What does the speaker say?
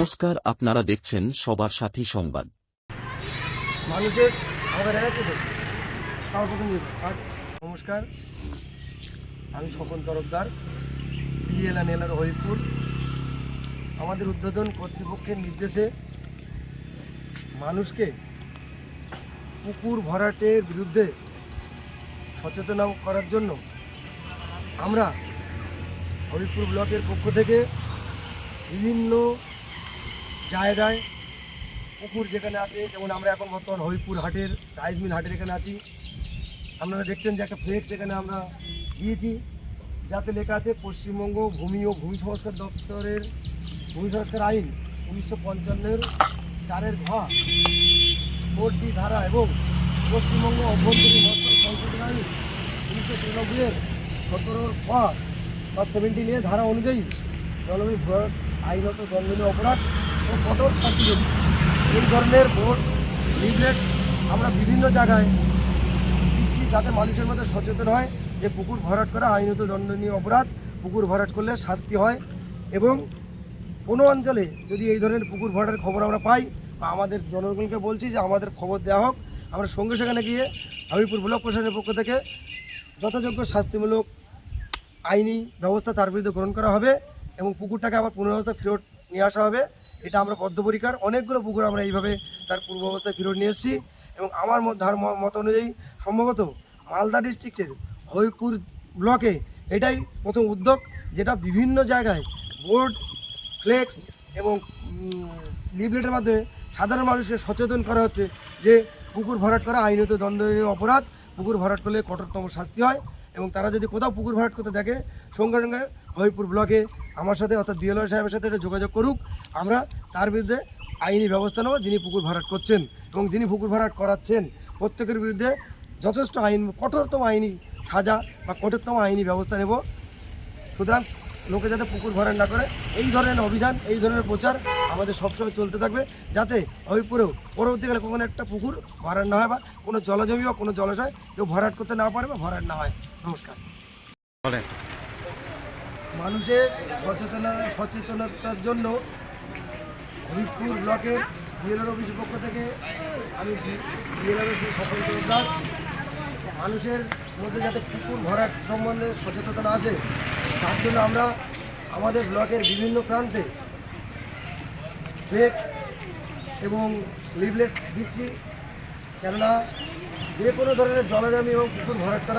নমস্কার, আপনারা দেখছেন সবার সাথী সংবাদ। মানুষের নমস্কার, আমি স্বপন তরফদার পিএলএন এলার হরিপুর। আমাদের উদ্বোধন কর্তৃপক্ষের নির্দেশে মানুষকে পুকুর ভরাটের বিরুদ্ধে সচেতন করার জন্য আমরা হরিপুর ব্লকের পক্ষ থেকে বিভিন্ন জায়গায় পুকুর যেখানে আছে, যেমন আমরা এখন বর্তমান হরিপুর হাটের, রাইস মিল হাটের এখানে আছি। আপনারা দেখছেন যে একটা ফ্লেক্স এখানে আমরা দিয়েছি, যাতে লেখা আছে পশ্চিমবঙ্গ ভূমি ও ভূমি সংস্কার দপ্তরের ভূমি সংস্কার আইন উনিশশো পঞ্চান্নের চারের ঘ ফোরটি ধারা এবং পশ্চিমবঙ্গ অভ্যন্তরীণ সংশোধন আইন উনিশশো তিরানব্বইয়ের সতেরোর খ বা সেভেন্টিন এ ধারা অনুযায়ী জলবায়ু আইনত দণ্ডনীয় অপরাধ ও কঠোর শাস্তি দেবে। এই ধরনের বোর্ড লিফলেট আমরা বিভিন্ন জায়গায় দিচ্ছি যাতে মানুষের মধ্যে সচেতন হয় যে পুকুর ভরাট করা আইনত দণ্ডনীয় অপরাধ। পুকুর ভরাট করলে শাস্তি হয় এবং কোনো অঞ্চলে যদি এই ধরনের পুকুর ভরাটের খবর আমরা পাই আমাদের জনগণকে বলছি যে আমাদের খবর দেওয়া হোক, আমরা সঙ্গে সেখানে গিয়ে হাবিপুর ব্লক প্রশাসনের পক্ষ থেকে যথাযোগ্য শাস্তিমূলক আইনি ব্যবস্থা তার বিরুদ্ধে গ্রহণ করা হবে এবং পুকুরটাকে আবার পুনরাবস্থা ফেরত নিয়ে আসা হবে। এটা আমরা বদ্ধপরিকার অনেকগুলো পুকুর আমরা এইভাবে তার পূর্ব অবস্থায় ফেরত নিয়ে এসেছি এবং আমার ধার মত অনুযায়ী সম্ভবত মালদা ডিস্ট্রিক্টের হরিপুর ব্লকে এটাই প্রথম উদ্যোগ যেটা বিভিন্ন জায়গায় বোর্ড, ফ্লেক্স এবং লিফলেটের মাধ্যমে সাধারণ মানুষকে সচেতন করা হচ্ছে যে পুকুর ভরাট করা আইনত দণ্ডনীয় অপরাধ। পুকুর ভরাট করলে কঠোরতম শাস্তি হয় এবং তারা যদি কোথাও পুকুর ভরাট করতে দেখে, সঙ্গে সঙ্গে হরিপুর ব্লকে আমার সাথে অর্থাৎ বিএলও সাহেবের সাথে এটা যোগাযোগ করুক। আমরা তার বিরুদ্ধে আইনি ব্যবস্থা নেব, যিনি পুকুর ভরাট করছেন এবং যিনি পুকুর ভরাট করাচ্ছেন, প্রত্যেকের বিরুদ্ধে যথেষ্ট আইন, কঠোরতম আইনি সাজা বা কঠোরতম আইনি ব্যবস্থা নেব। সুতরাং লোকে যাতে পুকুর ভরাট না করে, এই ধরনের অভিযান, এই ধরনের প্রচার আমাদের সবসময় চলতে থাকবে, যাতে হরিপুরেও পরবর্তীকালে কখনো একটা পুকুর ভরাট না হয় বা কোনো জলজমি বা কোনো জলাশয় কেউ ভরাট করতে না পারে বা ভরাট না হয়। নমস্কার। বলেন। মানুষের সচেতনা সচেতনতার জন্য হরিপুর ব্লকের বিএলআর অফিসের পক্ষ থেকে আমি বিএলআর অফিসের সকল কর্মচার মানুষের মধ্যে যাতে পুকুর ভরাট সম্বন্ধে সচেতনতা আসে, তার জন্য আমরা আমাদের ব্লকের বিভিন্ন প্রান্তে ফ্লেক্স এবং লিভলেট দিচ্ছি। কেননা যে কোনো ধরনের জলজমি এবং পুকুর ভরাট করা